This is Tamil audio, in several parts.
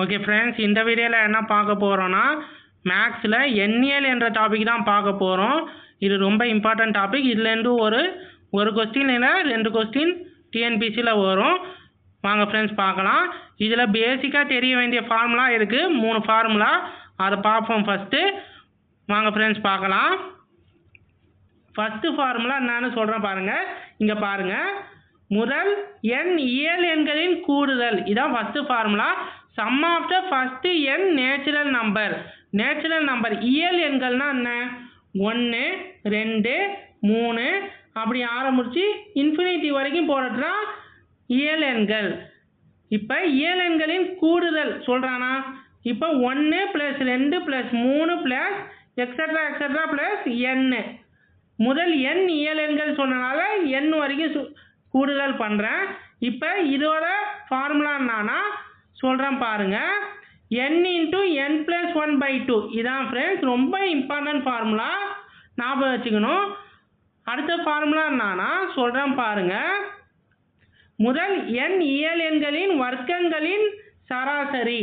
ஓகே ஃப்ரெண்ட்ஸ் இந்த வீடியோவில் என்ன பார்க்க போகிறோன்னா மேக்ஸில் எண்ணியல் என்ற டாபிக் தான் பார்க்க போகிறோம் இது ரொம்ப இம்பார்ட்டன்ட் டாபிக் இதுலேருந்து ஒரு ஒரு கொஸ்டின் இல்லை ரெண்டு கொஸ்டின் டிஎன்பிசியில் வரும். வாங்க ஃப்ரெண்ட்ஸ் பார்க்கலாம். இதில் பேசிக்காக தெரிய வேண்டிய ஃபார்முலா இருக்குது மூணு ஃபார்முலா அதை பார்ப்போம் ஃபஸ்ட்டு வாங்க ஃப்ரெண்ட்ஸ் பார்க்கலாம். ஃபஸ்ட்டு ஃபார்முலா என்னன்னு சொல்கிறேன் பாருங்கள் இங்கே பாருங்கள் முதல் எண் இயல் எண்களின் கூடுதல். இதான் first formula sum of the first n natural number natural number இயல் எண்கள்னால் என்ன? ஒன்று ரெண்டு மூணு. அப்படி ஆரம்பித்து இன்ஃபினிட்டி வரைக்கும் போகிறது இயல் எண்கள். இப்போ இயல் எண்களின் கூடுதல் சொல்கிறானா இப்போ ஒன்று ப்ளஸ் ரெண்டு ப்ளஸ் மூணு ப்ளஸ் எக்ஸட்ரா எக்ஸட்ரா ப்ளஸ் எண்ணு முதல் எண் இயல் எண்கள் சொன்னனால எண் வரைக்கும் சு- கூடுதல் பண்ணுறேன் இப்போ இதோட ஃபார்முலா என்னன்னா சொல்கிறேன் பாருங்கள் n into n plus one by two இதான் ஃப்ரெண்ட்ஸ் ரொம்ப இம்பார்ட்டன்ட் ஃபார்முலா ஞாபகம் வச்சுக்கணும். அடுத்த ஃபார்முலா என்னன்னா சொல்கிறேன் பாருங்க. முதல் n இயல் எண்களின் வர்க்கங்களின் சராசரி.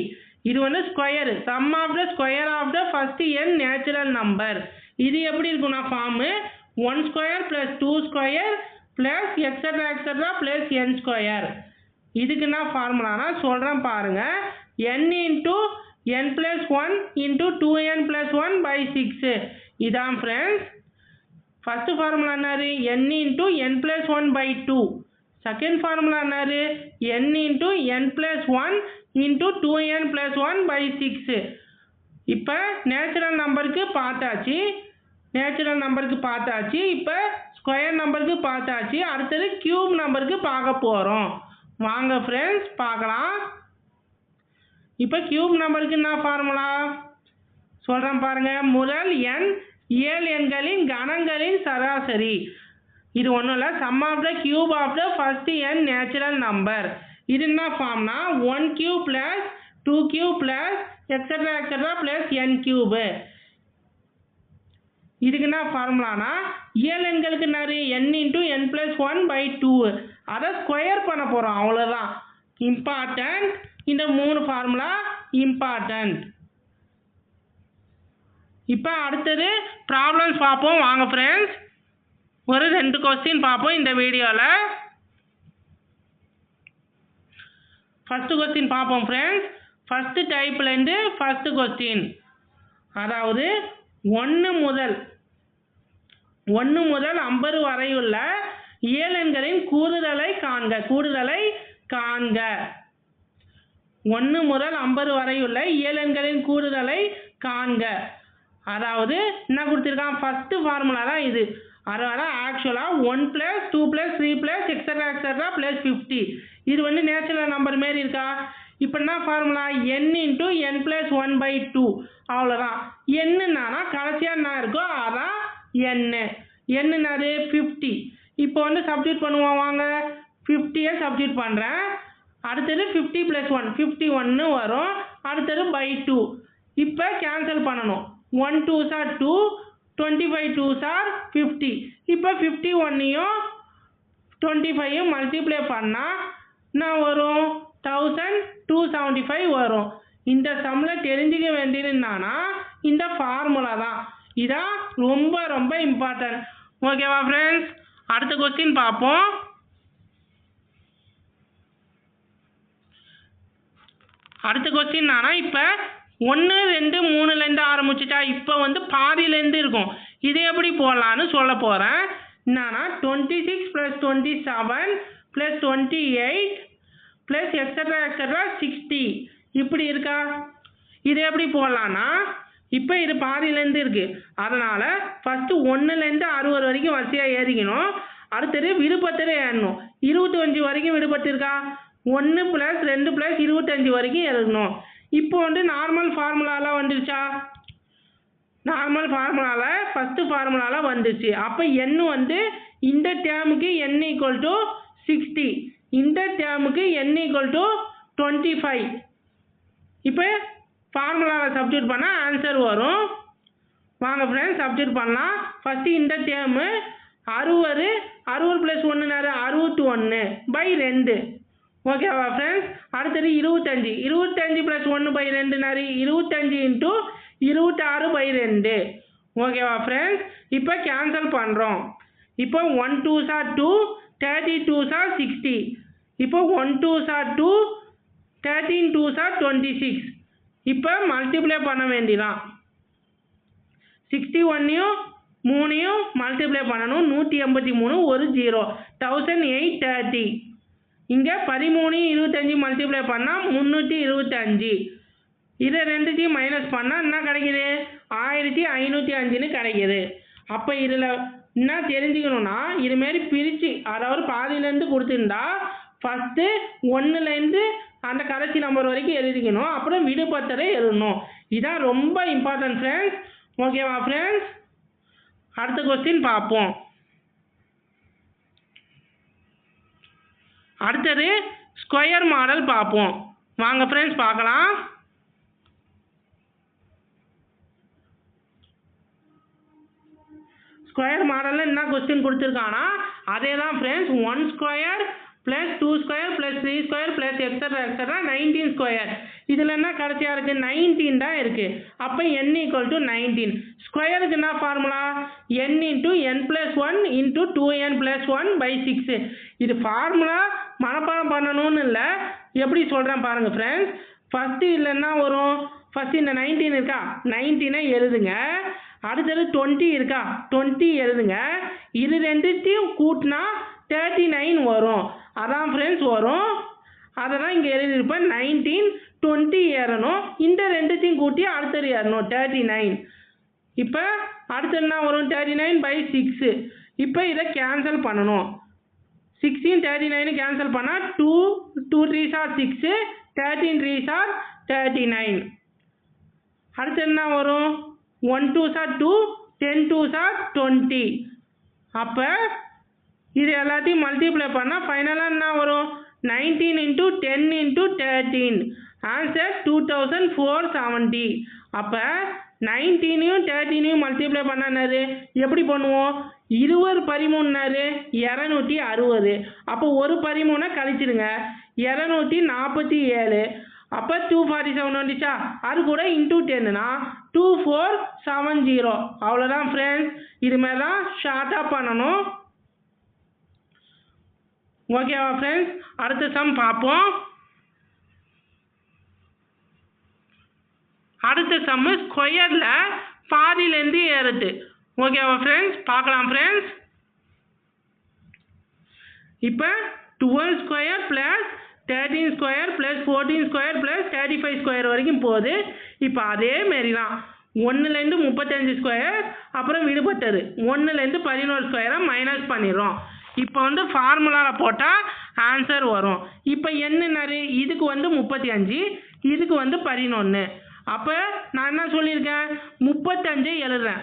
இது வந்து square sum of the square of the first n natural number இது எப்படி இருக்கும்னா form one square plus two square plus extra extra plus n square இதுக்கு என்ன ஃபார்முலானா சொல்கிறேன் பாருங்கள் n into n plus one into two n plus one by six இதான் friends first formula என்னாரு n into n plus one by two second formula என்னாரு n into n plus one into two n plus one by six இப்போ நேச்சுரல் நம்பருக்கு பார்த்தாச்சு. நேச்சுரல் நம்பருக்கு பார்த்தாச்சு. இப்போ ஸ்கொயர் நம்பருக்கு பார்த்தாச்சு. அடுத்தது கியூப் நம்பருக்கு பார்க்க போகிறோம் வாங்க ஃப்ரெண்ட்ஸ் பார்க்கலாம். இப்போ கியூப் நம்பருக்கு என்ன ஃபார்முலா சொல்கிறேன் பாருங்கள் முதல் எண் இயல் எண்களின் கணங்களின் சராசரி. இது ஒன்றும் இல்லை. Sum of the cube of the first n natural number இது என்ன ஃபார்ம்னா one cube plus two cube plus extra extra plus n cube இதுக்கு என்ன ஃபார்முலானா இயல் எண்களுக்கு என்னது? N into n plus one by two அதை ஸ்கொயர் பண்ண போகிறோம் அவ்வளோதான் இம்பார்ட்டன்ட் இந்த மூணு ஃபார்முலா இம்பார்ட்டன்ட் இப்போ அடுத்தது ப்ராப்ளம்ஸ் பார்ப்போம். வாங்க ஃப்ரெண்ட்ஸ் ஒரு ரெண்டு கொஸ்டின் பார்ப்போம் இந்த வீடியோவில் ஃபஸ்ட்டு கொஸ்டின் பார்ப்போம் ஃப்ரெண்ட்ஸ் ஃபஸ்ட்டு டைப்லேருந்து ஃபஸ்ட்டு கொஸ்டின் அதாவது ஒன்று முதல் ஒன்று முதல் ஐம்பது வரையுள்ள இயலெண்களின் கூடுதலை காண்க. கூடுதலை காண்க. ஒன்று முதல் ஐம்பது வரையுள்ள இயலெண்களின் கூடுதலை காண்க. அதாவது என்ன கொடுத்துருக்கான்? ஃபஸ்ட்டு ஃபார்முலா தான் இது. அதனால் ஆக்சுவலாக one plus two plus three plus extra extra plus fifty இது வந்து நேச்சுரல் நம்பர் மாரி இருக்கா? இப்போ என்ன formula n into n plus one by two அவ்வளோதான் என்னன்னா கடைசியாக என்ன இருக்கோ அதான் என்ன என்னது ஃபிஃப்டி இப்போ வந்து சப்ஸ்டியூட் பண்ணுவோம் வாங்க. ஃபிஃப்டியை சப்ஸ்டியூட் பண்ணுறேன் அடுத்தது ஃபிஃப்டி ப்ளஸ் ஒன் ஃபிஃப்டி ஒன்று வரும். அடுத்தது பை டூ இப்போ கேன்சல் பண்ணணும். One two sir two twenty five two sir fifty இப்போ ஃபிஃப்டி ஒன்னையும் டுவெண்ட்டி ஃபைவும் மல்டிப்ளை பண்ணால் என்ன வரும்? தௌசண்ட் டூ செவன்ட்டி ஃபைவ் வரும். இந்த சம்மில் தெரிஞ்சுக்க வேண்டியது என்னன்னா இந்த ஃபார்முலா தான். இதான் ரொம்ப ரொம்ப இம்பார்ட்டன்ட் ஓகேவா ஃப்ரெண்ட்ஸ் அடுத்த கொஸ்டின் பார்ப்போம். அடுத்த கொஸ்டின் என்னன்னா இப்போ ஒன்று ரெண்டு மூணுலேருந்து ஆரம்பிச்சிட்டா இப்போ வந்து பாதியிலேருந்து இருக்கும். இது எப்படி போடலான்னு சொல்ல போகிறேன் என்னன்னா twenty six plus twenty seven plus twenty eight plus extra extra sixty இப்படி இருக்கா? இது எப்படி போடலான்னா இப்போ இது பாதியிலேருந்து இருக்குது அதனால் ஃபஸ்ட்டு ஒன்றுலேருந்து அறுபது வரைக்கும் வரிசையாக ஏறிக்கணும். அடுத்தது விடுபத்தில் ஏறணும். இருபத்தஞ்சி வரைக்கும் விடுபட்டு இருக்கா ஒன்று ப்ளஸ் ரெண்டு ப்ளஸ் இருபத்தஞ்சு வரைக்கும் ஏறணும். இப்போ வந்து நார்மல் ஃபார்முலாலாம் வந்துருச்சா? நார்மல் ஃபார்முலாவில் ஃபஸ்ட்டு ஃபார்முலாவில் வந்துச்சு அப்போ n வந்து இந்த டேமுக்கு என் ஈக்குவல் டு சிக்ஸ்டி இந்த டேமுக்கு n equal to twenty five இப்போ ஃபார்முலாவில் சப்ஸ்டியூட் பண்ணால் ஆன்சர் வரும். வாங்க ஃப்ரெண்ட்ஸ் சப்ஸ்டியூட் பண்ணலாம். ஃபஸ்ட்டு இந்த டேர்மு அறுபது அறுபது ப்ளஸ் ஒன்று நேரம் அறுபத்தி ஒன்று பை ரெண்டு. ஓகேவா ஃப்ரெண்ட்ஸ் அடுத்தது இருபத்தஞ்சி. இருபத்தஞ்சி ப்ளஸ் ஒன்று பை ரெண்டு நாரி இருபத்தஞ்சி இன்ட்டு இருபத்தாறு பை ரெண்டு. ஓகேவா ஃப்ரெண்ட்ஸ் இப்போ கேன்சல் பண்ணுறோம் இப்போ one two sir two thirty two sir sixty இப்போ one two sir two thirteen two sir twenty six இப்போ மல்டிப்ளை பண்ண வேண்டியதான் சிக்ஸ்டி ஒன்னையும் மூணையும் மல்டிப்ளை பண்ணணும். நூற்றி எண்பத்தி மூணு ஒரு ஜீரோ தௌசண்ட் எயிட் தேர்ட்டி இங்கே பதிமூணு இருபத்தஞ்சி மல்டிப்ளை பண்ணால் முந்நூற்றி இருபத்தஞ்சி. இதை ரெண்டுத்தையும் மைனஸ் பண்ணால் என்ன கிடைக்குது? ஆயிரத்தி ஐநூற்றி அஞ்சுன்னு கிடைக்கிது. அப்போ இதில் என்ன தெரிஞ்சுக்கணுன்னா இதுமாரி பிரித்து அதாவது பாதியிலேருந்து கொடுத்துருந்தா ஃபஸ்ட்டு ஒன்றுலேருந்து அந்த கடைசி நம்பர் வரைக்கும் எழுதிக்கணும். அப்புறம் விடுபட்டதை எழுதணும். இதான் ரொம்ப இம்பார்ட்டன்ட் ஃப்ரெண்ட்ஸ் ஓகேவா ஃப்ரெண்ட்ஸ் அடுத்த கொஸ்டின் பார்ப்போம். அடுத்தது ஸ்கொயர் மாடல் பார்ப்போம். வாங்க ஃப்ரெண்ட்ஸ் பார்க்கலாம். ஸ்கொயர் மாடலில் என்ன கொஸ்டின் கொடுத்துருக்கானா? அதே தான் friends one square plus two square plus three square plus extra extra nineteen square இதில் என்ன கடைசியாக இருக்குது நைன்டீன் தான் இருக்குது அப்போ என் ஈக்குவல் டு நைன்டீன் ஸ்கொயருக்கு என்ன formula n into n plus one into two n plus one by six இது ஃபார்முலா மனப்பாடம் பண்ணணும்னு இல்லை. எப்படி சொல்கிறேன் பாருங்கள் ஃப்ரெண்ட்ஸ் ஃபஸ்ட்டு இதில் என்ன வரும்? ஃபஸ்ட்டு இந்த நைன்டீன் இருக்கா? நைன்டீனை எழுதுங்க. அடுத்தது டுவெண்ட்டி இருக்கா? டுவெண்ட்டி எழுதுங்க. இது ரெண்டுத்தையும் கூட்டினா தேர்ட்டி நைன் வரும். அதான் ஃப்ரெண்ட்ஸ் வரும். அதை தான் இங்கே எழுதியிருப்பேன். நைன்டீன் டுவெண்ட்டி ஏறணும். இந்த ரெண்டுத்தையும் கூட்டி அடுத்தது ஏறணும். தேர்ட்டி நைன் இப்போ அடுத்து என்ன வரும்? தேர்ட்டி நைன் பை சிக்ஸு இப்போ இதை கேன்சல் பண்ணணும். சிக்ஸ்டீன் தேர்ட்டி நைனு கேன்சல் பண்ணால் two two three sir six thirteen three sir thirty nine அடுத்து என்ன வரும்? One two sir two ten two sir twenty அப்போ இது எல்லாத்தையும் மல்டிப்ளை பண்ணால் ஃபைனலாக என்ன வரும்? Nineteen into ten into thirteen answer two thousand four seventy அப்போ நைன்டீனையும் தேர்ட்டீனையும் மல்டிப்ளை பண்ணாரு எப்படி பண்ணுவோம்? இருபது பதிமூணுனாரு இரநூத்தி அறுபது. அப்போ ஒரு பதிமூணை கழிச்சிடுங்க. இரநூத்தி நாற்பத்தி ஏழு. அப்போ டூ ஃபார்ட்டி செவன் வந்துச்சா அது கூட இன்டூ டென்னுனா டூ ஃபோர் செவன் ஜீரோ அவ்வளோதான் ஃப்ரெண்ட்ஸ் இதுமாரி தான் ஷார்ட்டாக பண்ணணும். ஓகேவா ஃப்ரெண்ட்ஸ் அடுத்த சம் பார்ப்போம். அடுத்த சம்மு ஸ்கொயரில் பாதியிலேருந்து ஏறுது. ஓகேவா ஃப்ரெண்ட்ஸ் பார்க்கலாம் ஃப்ரெண்ட்ஸ் இப்போ twelve square plus thirteen square plus fourteen square plus thirty five square வரைக்கும் போகுது. இப்போ அதே மாரி தான் ஒன்றுலேருந்து முப்பத்தஞ்சு ஸ்கொயர் அப்புறம் விடுபட்டது. ஒன்றுலேருந்து பதினோரு ஸ்கொயராக மைனஸ் பண்ணிடுறோம். இப்போ வந்து ஃபார்முலாவில் போட்டால் ஆன்சர் வரும். இப்போ என்னன்னாரு? இதுக்கு வந்து முப்பத்தி அஞ்சு இதுக்கு வந்து பதினொன்று அப்போ நான் என்ன சொல்லியிருக்கேன்? முப்பத்தஞ்சு எழுதுறேன்.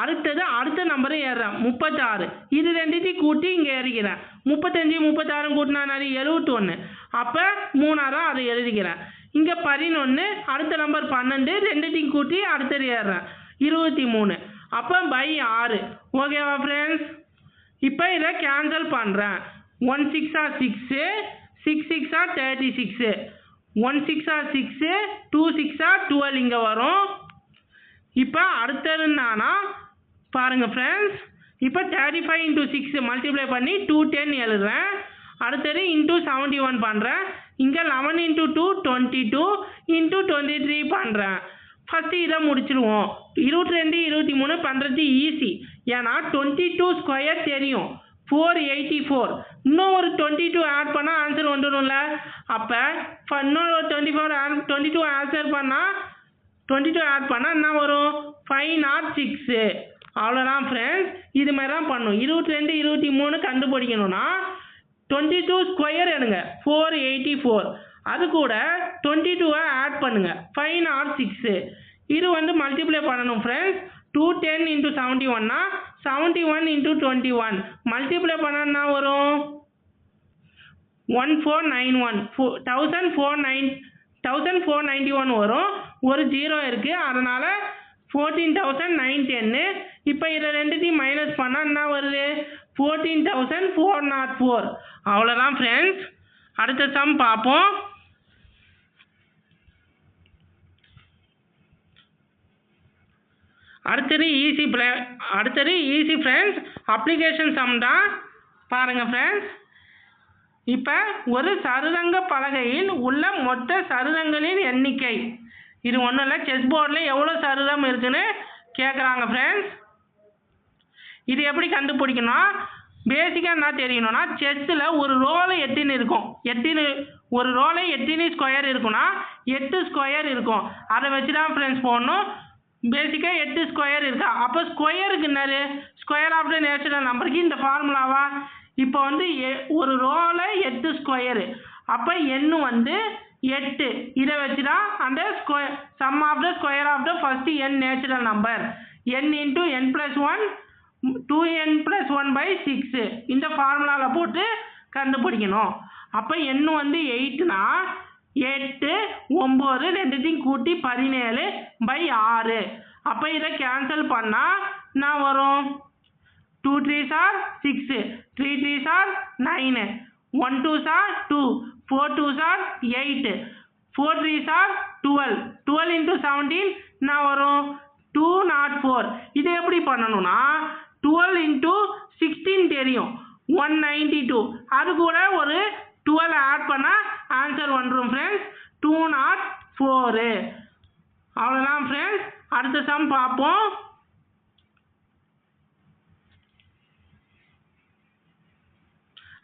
அடுத்தது அடுத்த நம்பரை ஏறுறேன். முப்பத்தாறு. இது ரெண்டுத்தையும் கூட்டி இங்கே ஏறிக்கிறேன். முப்பத்தஞ்சு முப்பத்தாறு கூட்டினா நிறைய எழுபத்தி ஒன்று அப்போ மூணாயிரம் அதை எழுதிக்கிறேன். இங்கே பதினொன்று அடுத்த நம்பர் பன்னெண்டு ரெண்டுத்தையும் கூட்டி அடுத்தது ஏறுறேன். இருபத்தி மூணு. அப்போ பை ஆறு. ஓகேவா ஃப்ரெண்ட்ஸ் இப்போ இதை கேன்சல் பண்ணுறேன் ஒன் சிக்ஸா சிக்ஸு சிக்ஸ் சிக்ஸா தேர்ட்டி சிக்ஸு ஒன் சிக்ஸா சிக்ஸு டூ சிக்ஸா டுவெல் இங்கே வரும். இப்போ அடுத்தது என்னன்னா பாருங்கள் ஃப்ரெண்ட்ஸ் இப்போ thirty five into six multiply பண்ணி டூ டென் எழுதுறேன். அடுத்தது இன்ட்டு செவன்ட்டி ஒன் பண்ணுறேன் இங்கே eleven into two twenty two into twenty three பண்ணுறேன் ஃபஸ்ட்டு இதை முடிச்சிடுவோம் இருபத்தி ரெண்டு இருபத்தி மூணு பண்ணுறது ஈஸி ஏன்னா டுவெண்ட்டி டூ ஸ்கொயர் தெரியும். ஃபோர் எயிட்டி ஃபோர் இன்னும் ஒரு டுவெண்ட்டி டூ ஆட் பண்ணால் ஆன்சர் வந்துடும்ல. அப்போ இன்னொரு ஒரு twenty four add twenty two answer பண்ணால் டுவெண்ட்டி டூ ஆட் பண்ணால் என்ன வரும்? ஃபைவ் நாட் சிக்ஸு அவ்வளோதான் ஃப்ரெண்ட்ஸ் இது மாதிரி தான் பண்ணும். இருபத்தி ரெண்டு இருபத்தி மூணு கண்டுபிடிக்கணும்னா டுவெண்ட்டி டூ ஸ்கொயர் எடுங்க. ஃபோர் எயிட்டி ஃபோர் அது கூட டுவெண்ட்டி டூவை ஆட் பண்ணுங்க. ஃபைவ் ஆர் சிக்ஸு இது வந்து மல்டிப்ளை பண்ணணும் friends two ten into seventy ஒன்னா seventy one into twenty one multiply பண்ணா வரும்? One four nine one four thousand four nine thousand four ninety one வரும். ஒரு ஜீரோ இருக்குது அதனால் ஃபோர்டீன் தௌசண்ட் நைன் டென்னு இப்போ இதை ரெண்டுத்தையும் மைனஸ் பண்ணால் என்ன வருது? Fourteen thousand four naught four அவ்வளோதான் ஃப்ரெண்ட்ஸ் அடுத்த சம் பார்ப்போம். அடுத்தது ஈஸி ப்ளே அடுத்தது ஈஸி ஃப்ரெண்ட்ஸ் அப்ளிகேஷன் சம் தான். பாருங்கள் ஃப்ரெண்ட்ஸ் இப்போ ஒரு சதுரங்க பலகையில் உள்ள மொத்த சதுரங்களின் எண்ணிக்கை. இது ஒன்றும் இல்லை செஸ் போர்டில் எவ்வளோ சதுரம் இருக்குன்னு கேட்குறாங்க ஃப்ரெண்ட்ஸ் இது எப்படி கண்டுபிடிக்கணும் பேசிக்காக என்ன தெரியணும்னா செஸ்ஸில் ஒரு ரோலு எத்தினு இருக்கும்? எட்டினு ஒரு ரோலை எத்தினி ஸ்கொயர் இருக்குன்னா எட்டு ஸ்கொயர் இருக்கும். அதை வச்சு தான் ஃப்ரெண்ட்ஸ் போடணும். பேசிக்காக எட்டு ஸ்கொயர் இருக்கா? அப்போ ஸ்கொயருக்கு என்னது? ஸ்கொயர் ஆஃப் த நேச்சுரல் நம்பருக்கு இந்த ஃபார்முலாவா இப்போ வந்து எ- ஒரு ரோவில் எட்டு ஸ்கொயரு அப்போ எண்ணு வந்து எட்டு. இதை வச்சு தான் அந்த square sum of the square of the first n natural number n into n plus one two n plus one by six இந்த ஃபார்முலாவில் போட்டு கண்டுபிடிக்கணும். அப்போ எண்ணு வந்து எயிட்டுனா எட்டு ஒம்பது ரெண்டுத்தையும் கூட்டி பதினேழு பை ஆறு. அப்போ இதை கேன்சல் பண்ணால் நான் வரும்? Two three sir six three three sir nine one two sir two four two sir eight four three sir twelve twelve into seventeen நான் வரும்? டூ நாட் ஃபோர் இது எப்படி பண்ணணும்னா டுவெல் இன்ட்டு சிக்ஸ்டீன் தெரியும். ஒன் நைன்டி டூ அது கூட ஒரு டுவெல் ஆட் பண்ணால் ஆன்சர் வந்துடும் ஃப்ரெண்ட்ஸ் டூ நாட் ஃபோரு அவ்வளோதான் ஃப்ரெண்ட்ஸ் அடுத்த சம் பார்ப்போம்.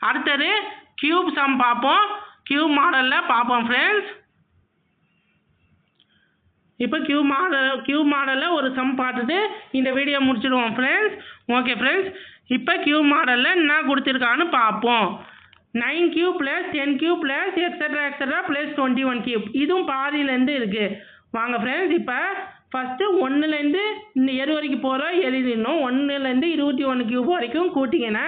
அடுத்தது கியூப் சம் பார்ப்போம். கியூப் மாடலில் பார்ப்போம் ஃப்ரெண்ட்ஸ் இப்போ கியூ மாடல் கியூ மாடலில் ஒரு சம் பார்த்துட்டு இந்த வீடியோ முடிச்சிடுவோம் ஃப்ரெண்ட்ஸ் ஓகே ஃப்ரெண்ட்ஸ் இப்போ கியூ மாடலில் என்ன கொடுத்துருக்கான்னு பார்ப்போம். Nine cube plus ten cube plus extra extra plus twenty one cube இதுவும் பாதியிலேருந்து இருக்குது வாங்க ஃப்ரெண்ட்ஸ் இப்போ ஃபஸ்ட்டு ஒன்றுலேருந்து இந்த எது வரைக்கும் போகிறோம் எழுதிடணும் ஒன்றுலேருந்து இருபத்தி ஒன்று கியூப் வரைக்கும் கூட்டிங்கன்னா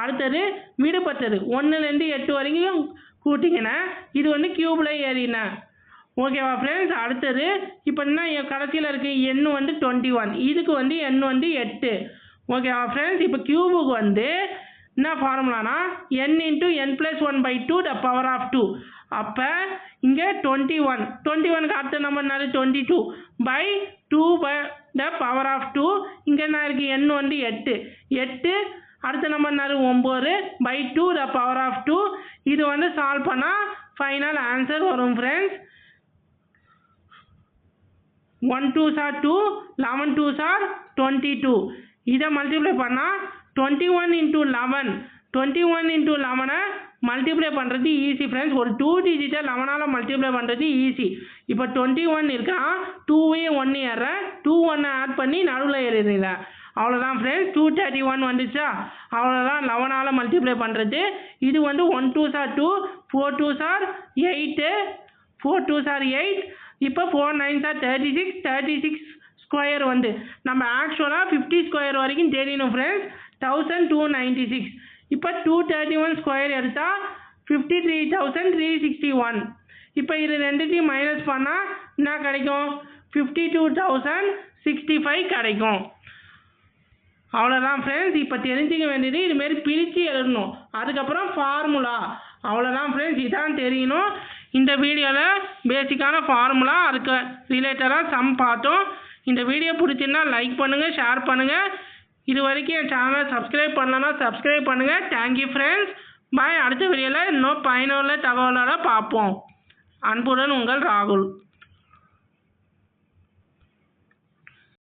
அடுத்தது விடுபட்டது. ஒன்றுலேருந்து எட்டு வரைக்கும் கூட்டிங்கன்னா இது வந்து கியூபில் ஏறினேன் ஓகேவா ஃப்ரெண்ட்ஸ் அடுத்தது இப்போ என்ன என் கடைசியில் இருக்குது எண் வந்து டுவெண்ட்டி ஒன் இதுக்கு வந்து எண் வந்து எட்டு. ஓகேவா ஃப்ரெண்ட்ஸ் இப்போ கியூபுக்கு வந்து என்ன ஃபார்முலானா n into n plus one by two the power of two அப்போ இங்கே டுவெண்ட்டி ஒன் டுவெண்ட்டி ஒனுக்கு அடுத்த நம்பர் என்னது? Twenty two by two by the power of two இங்கே என்ன இருக்குது என் வந்து எட்டு. எட்டு அடுத்த நம்பர் என்னது? ஒம்பது by two the power of two இது வந்து சால்வ் பண்ணால் ஃபைனல் ஆன்சர் வரும் friends one two sir two eleven two sir twenty two இதை மல்டிப்ளை பண்ணால் twenty one into eleven twenty one into லெவனை multiply பண்ணுறது ஈஸி ஃப்ரெண்ட்ஸ் ஒரு டூ டிஜிட்டை லெவனால் மல்டிப்ளை பண்ணுறது ஈஸி இப்போ டுவெண்ட்டி ஒன் இருக்கான் டூவே ஒன்று ஏறேன் டூ ஒன்னை ஆட் பண்ணி நடுவில் ஏறிடுறீங்க. அவ்வளோதான் ஃப்ரெண்ட்ஸ் டூ தேர்ட்டி ஒன் வந்துச்சா அவ்வளோதான் லெவனால் மல்டிப்ளை பண்ணுறது இது வந்து one two sir two four two sir eight four two sir eight இப்போ four nine sir thirty six thirty six square வந்து. நம்ம ஆக்சுவலாக ஃபிஃப்டி ஸ்கொயர் வரைக்கும் தெரியணும் friends thousand two ninety six இப்போ டூ தேர்ட்டி ஒன் ஸ்கொயர் எடுத்தால் fifty three thousand three sixty one இப்போ இது ரெண்டுத்தையும் மைனஸ் பண்ணால் என்ன கிடைக்கும்? Fifty two thousand sixty five கிடைக்கும். அவ்வளோதான் ஃப்ரெண்ட்ஸ் இப்போ தெரிஞ்சுக்க வேண்டியது இதுமாரி பிரித்து எழுதணும். அதுக்கப்புறம் ஃபார்முலா அவ்வளோதான் ஃப்ரெண்ட்ஸ் இதான் தெரியணும். இந்த வீடியோவில் பேசிக்கான ஃபார்முலா அதுக்கு ரிலேட்டடாக சம் பார்த்தோம். இந்த வீடியோ பிடிச்சிருந்தா லைக் பண்ணுங்கள் ஷேர் பண்ணுங்கள் இது வரைக்கும் என் சேனலை சப்ஸ்கிரைப் பண்ணலன்னா சப்ஸ்கிரைப் பண்ணுங்கள் தேங்க்யூ ஃப்ரெண்ட்ஸ் பாய் அடுத்த வீடியோவில் இன்னும் பயனுள்ள தகவலோட பார்ப்போம். அன்புடன் உங்கள் ராகுல்.